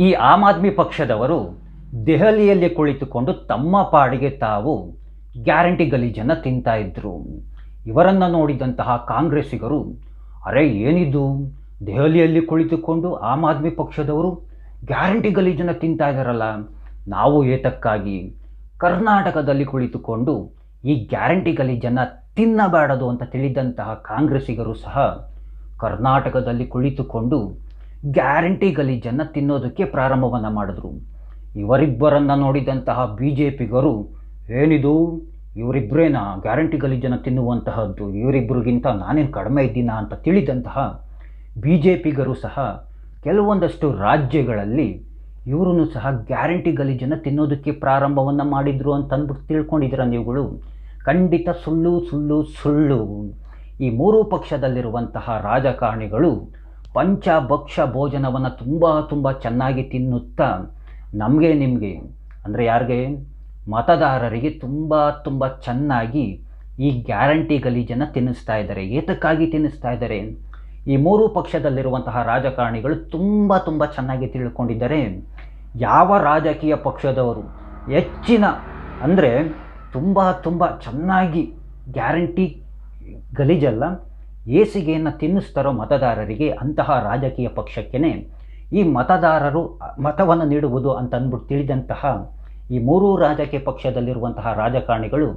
ಈ ಆಮ್ ಆದ್ಮಿ ಪಕ್ಷದವರು ದೆಹಲಿಯಲ್ಲಿ ಕುಳಿತುಕೊಂಡು ತಮ್ಮ ಪಾಡಿಗೆ ತಾವು ಗ್ಯಾರಂಟಿ ಗಲೀಜನ್ನು ತಿಂತಾ ಇದ್ದರು ಇವರನ್ನು ನೋಡಿದಂತಹ ಕಾಂಗ್ರೆಸ್ಸಿಗರು, ಅರೆ, ಏನಿದು? ದೆಹಲಿಯಲ್ಲಿ ಕುಳಿತುಕೊಂಡು ಆಮ್ ಆದ್ಮಿ ಪಕ್ಷದವರು ಗ್ಯಾರಂಟಿ ಗಲೀಜನ್ನು ತಿಂತಾ ಇದ್ದಾರಲ್ಲ ನಾವು ಏತಕ್ಕಾಗಿ ಕರ್ನಾಟಕದಲ್ಲಿ ಕುಳಿತುಕೊಂಡು ಈ ಗ್ಯಾರಂಟಿ ಗಲೀಜನ್ನು ತಿನ್ನಬಾರದು ಅಂತ ತಿಳಿದಂತಹ ಕಾಂಗ್ರೆಸ್ಸಿಗರು ಸಹ ಕರ್ನಾಟಕದಲ್ಲಿ ಕುಳಿತುಕೊಂಡು ಗ್ಯಾರಂಟಿ ಗಲೀಜನ್ನು ತಿನ್ನೋದಕ್ಕೆ ಪ್ರಾರಂಭವನ್ನು ಮಾಡಿದ್ರು. ಇವರಿಬ್ಬರನ್ನು ನೋಡಿದಂತಹ ಬಿ ಜೆ ಪಿಗರು ಏನಿದು? ಇವರಿಬ್ಬರೇನ ಗ್ಯಾರಂಟಿ ಗಲೀಜನ್ನು ತಿನ್ನುವಂತಹದ್ದು? ಇವರಿಬ್ಬರಿಗಿಂತ ನಾನೇನು ಕಡಿಮೆ ಇದ್ದೀನ ಅಂತ ತಿಳಿದಂತಹ ಬಿ ಜೆ ಪಿಗರು ಸಹ ಕೆಲವೊಂದಷ್ಟು ರಾಜ್ಯಗಳಲ್ಲಿ ಇವರೂ ಸಹ ಗ್ಯಾರಂಟಿ ಗಲೀಜನ್ನು ತಿನ್ನೋದಕ್ಕೆ ಪ್ರಾರಂಭವನ್ನು ಮಾಡಿದ್ರು ಅಂತಂದ್ಬಿಟ್ಟು ತಿಳ್ಕೊಂಡಿದ್ದೀರ ನೀವುಗಳು? ಖಂಡಿತ ಸುಳ್ಳು ಸುಳ್ಳು ಸುಳ್ಳು. ಈ ಮೂರೂ ಪಕ್ಷದಲ್ಲಿರುವಂತಹ ರಾಜಕಾರಣಿಗಳು ಪಂಚಭಕ್ಷ ಭೋಜನವನ್ನು ತುಂಬ ತುಂಬ ಚೆನ್ನಾಗಿ ತಿನ್ನುತ್ತಾ ನಮಗೆ ನಿಮಗೆ, ಅಂದರೆ ಯಾರಿಗೆ? ಮತದಾರರಿಗೆ ತುಂಬ ತುಂಬ ಚೆನ್ನಾಗಿ ಈ ಗ್ಯಾರಂಟಿ ಗಲೀಜನ್ನು ತಿನ್ನಿಸ್ತಾ ಇದ್ದಾರೆ, ಏತಕ್ಕಾಗಿ ತಿನ್ನಿಸ್ತಾ ಇದ್ದಾರೆ? ಈ ಮೂರು ಪಕ್ಷದಲ್ಲಿರುವಂತಹ ರಾಜಕಾರಣಿಗಳು ತುಂಬ ತುಂಬ ಚೆನ್ನಾಗಿ ತಿಳ್ಕೊಂಡಿದ್ದಾರೆ. ಯಾವ ರಾಜಕೀಯ ಪಕ್ಷದವರು ಹೆಚ್ಚಿನ, ಅಂದರೆ ತುಂಬ ತುಂಬ ಚೆನ್ನಾಗಿ ಗ್ಯಾರಂಟಿ ಗಲೀಜಲ್ಲ ಏಸಿಗೆಯನ್ನು ತಿನ್ನಿಸ್ತಾರೋ ಮತದಾರರಿಗೆ ಅಂತಹ ರಾಜಕೀಯ ಪಕ್ಷಕ್ಕೇ ಈ ಮತದಾರರು ಮತವನ್ನು ನೀಡುವುದು ಅಂತ ಅಂದ್ಬಿಟ್ಟು ತಿಳಿದಂತಹ ಈ ಮೂರೂ ರಾಜಕೀಯ ಪಕ್ಷದಲ್ಲಿರುವಂತಹ ರಾಜಕಾರಣಿಗಳು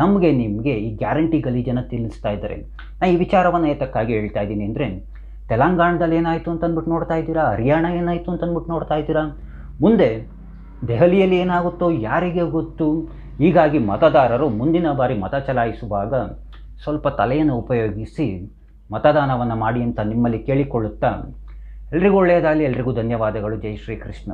ನಮಗೆ ನಿಮಗೆ ಈ ಗ್ಯಾರಂಟಿ ಗಲೀಜನ್ನು ತಿನ್ನಿಸ್ತಾ ಇದ್ದಾರೆ. ನಾನು ಈ ವಿಚಾರವನ್ನು ಏತಕ್ಕಾಗಿ ಹೇಳ್ತಾ ಇದ್ದೀನಿ ಅಂದರೆ, ತೆಲಂಗಾಣದಲ್ಲಿ ಏನಾಯಿತು ಅಂತ ಅಂದ್ಬಿಟ್ಟು ನೋಡ್ತಾ ಇದ್ದೀರಾ? ಹರಿಯಾಣ ಏನಾಯಿತು ಅಂತ ಅಂದ್ಬಿಟ್ಟು ನೋಡ್ತಾ ಇದ್ದೀರಾ? ಮುಂದೆ ದೆಹಲಿಯಲ್ಲಿ ಏನಾಗುತ್ತೋ ಯಾರಿಗೆ ಗೊತ್ತು? ಹೀಗಾಗಿ ಮತದಾರರು ಮುಂದಿನ ಬಾರಿ ಮತ ಚಲಾಯಿಸುವಾಗ ಸ್ವಲ್ಪ ತಲೆಯನ್ನು ಉಪಯೋಗಿಸಿ ಮತದಾನವನ್ನು ಮಾಡಿ ಅಂತ ನಿಮ್ಮಲ್ಲಿ ಕೇಳಿಕೊಳ್ಳುತ್ತಾ ಎಲ್ರಿಗೂ ಒಳ್ಳೆಯದಾಗಲಿ ಎಲ್ರಿಗೂ ಧನ್ಯವಾದಗಳು. ಜೈ ಶ್ರೀಕೃಷ್ಣ.